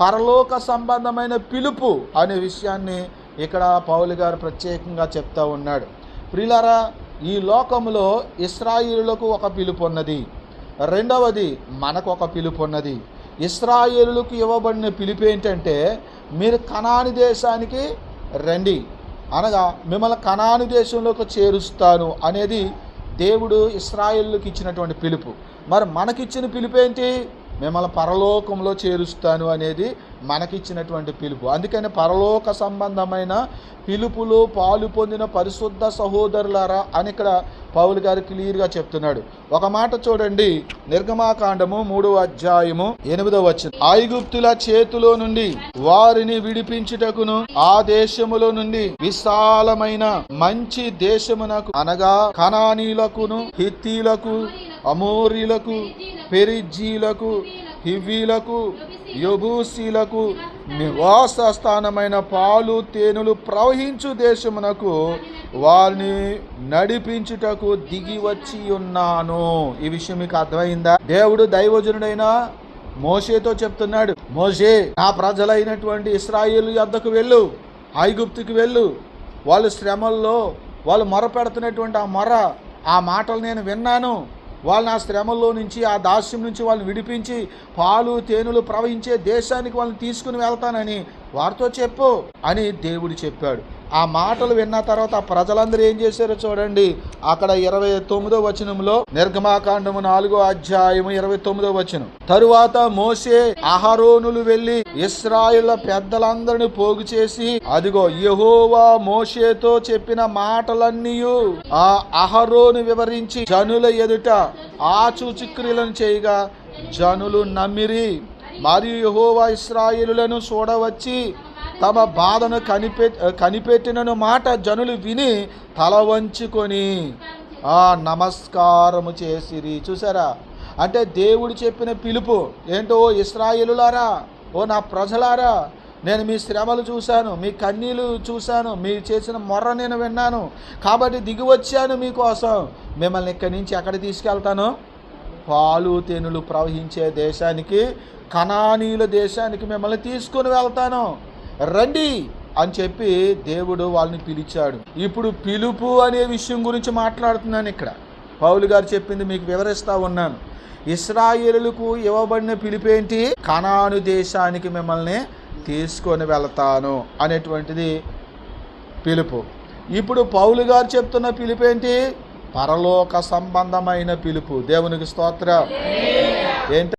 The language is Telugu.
పరలోక సంబంధమైన పిలుపు అనే విషయాన్ని ఇక్కడ పౌలు గారు ప్రత్యేకంగా చెప్తా ఉన్నాడు. ప్రిలారా ఈ లోకంలో ఇస్రాయిలులకు ఒక పిలుపు ఉన్నది రెండవది మనకు ఒక పిలుపు ఉన్నది ఇస్రాయేలులకు ఇవ్వబడిన పిలుపు ఏంటంటే మీరు కణాని దేశానికి రండి. అనగా మిమ్మల్ని కణాని దేశంలోకి చేరుస్తాను అనేది దేవుడు ఇస్రాయేళ్ళకి ఇచ్చినటువంటి పిలుపు. మరి మనకిచ్చిన పిలుపు ఏంటి? మిమ్మల్ని పరలోకంలో చేరుస్తాను అనేది మనకిచ్చినటువంటి పిలుపు. అందుకని పరలోక సంబంధమైన పిలుపులో పాలు పొందిన పరిశుద్ధ సహోదరులారా అని ఇక్కడ పౌలు గారు క్లియర్గా చెప్తున్నాడు. ఒక మాట చూడండి. నిర్గమాకాండము మూడవ అధ్యాయము ఎనిమిదవ వచ్చిన ఐగుప్తుల చేతిలో నుండి వారిని విడిపించుటకును ఆ దేశములో నుండి విశాలమైన మంచి దేశమునకు అనగా కణానీలకును హిత్తీలకు అమోరీలకు పెరిజీలకు హివీలకు యబూసీలకు నివాస స్థానమైన పాలు తేనెలు ప్రవహించు దేశమునకు వారిని నడిపించుటకు దిగి వచ్చి ఉన్నాను. ఈ విషయం మీకు అర్థమైందా? దేవుడు దైవజనుడైన మోషేతో చెప్తున్నాడు. మోషే నా ప్రజలైనటువంటి ఇస్రాయిల్ యొద్దకు వెళ్ళు ఐగుప్తుకి వెళ్ళు. వాళ్ళు శ్రమల్లో వాళ్ళు మొర పెడుతున్నటువంటి ఆ మొర ఆ మాటలు నేను విన్నాను. వాళ్ళు నా శ్రమల్లో నుంచి ఆ దాస్యం నుంచి వాళ్ళని విడిపించి పాలు తేనెలు ప్రవహించే దేశానికి వాళ్ళని తీసుకుని వెళ్తానని వారితో చెప్పు అని దేవుడు చెప్పాడు. ఆ మాటలు విన్న తర్వాత ప్రజలందరూ ఏం చేశారో చూడండి. అక్కడ ఇరవై తొమ్మిదో వచనంలో నిర్గమాకాండము నాలుగో అధ్యాయము ఇరవై తొమ్మిదో వచనం. తరువాత మోసే అహరోనులు వెళ్ళి ఇస్రాయుల పెద్దలందరిని పోగు చేసి అదిగో యహోవా మోషేతో చెప్పిన మాటలన్నీ ఆ అహరోను వివరించి జనుల ఎదుట ఆచూచిక్రియలను చేయగా జనులు నమ్మిరి మరియు యహోవా ఇస్రాయిలులను చూడవచ్చి తమ బాధను కనిపె కనిపెట్టినను మాట జనులు విని తల వంచుకొని నమస్కారము చేసిరి. చూసారా అంటే దేవుడు చెప్పిన పిలుపు ఏంటో ఓ ఇస్రాయేలులారా? ఓ నా ప్రజలారా నేను మీ శ్రమలు చూశాను మీ కన్నీళ్ళు చూశాను మీరు చేసిన మొర్ర నేను విన్నాను. కాబట్టి దిగి వచ్చాను మీకోసం. మిమ్మల్ని ఇక్కడి నుంచి ఎక్కడ తీసుకెళ్తాను? పాలు తేనెలు ప్రవహించే దేశానికి కణానీల దేశానికి మిమ్మల్ని తీసుకొని వెళ్తాను. రండి అని చెప్పి దేవుడు వాళ్ళని పిలిచాడు. ఇప్పుడు పిలుపు అనే విషయం గురించి మాట్లాడుతున్నాను ఇక్కడ. పౌలు గారు చెప్పింది మీకు వివరిస్తా ఉన్నాను. ఇస్రాయేలులకు ఇవ్వబడిన పిలిపేంటి? కనాను దేశానికి మిమ్మల్ని తీసుకొని వెళతాను అనేటువంటిది పిలుపు. ఇప్పుడు పౌలు గారు చెప్తున్న పిలుపు ఏంటి పరలోక సంబంధమైన పిలుపు. దేవునికి స్తోత్రం. ఏంటి?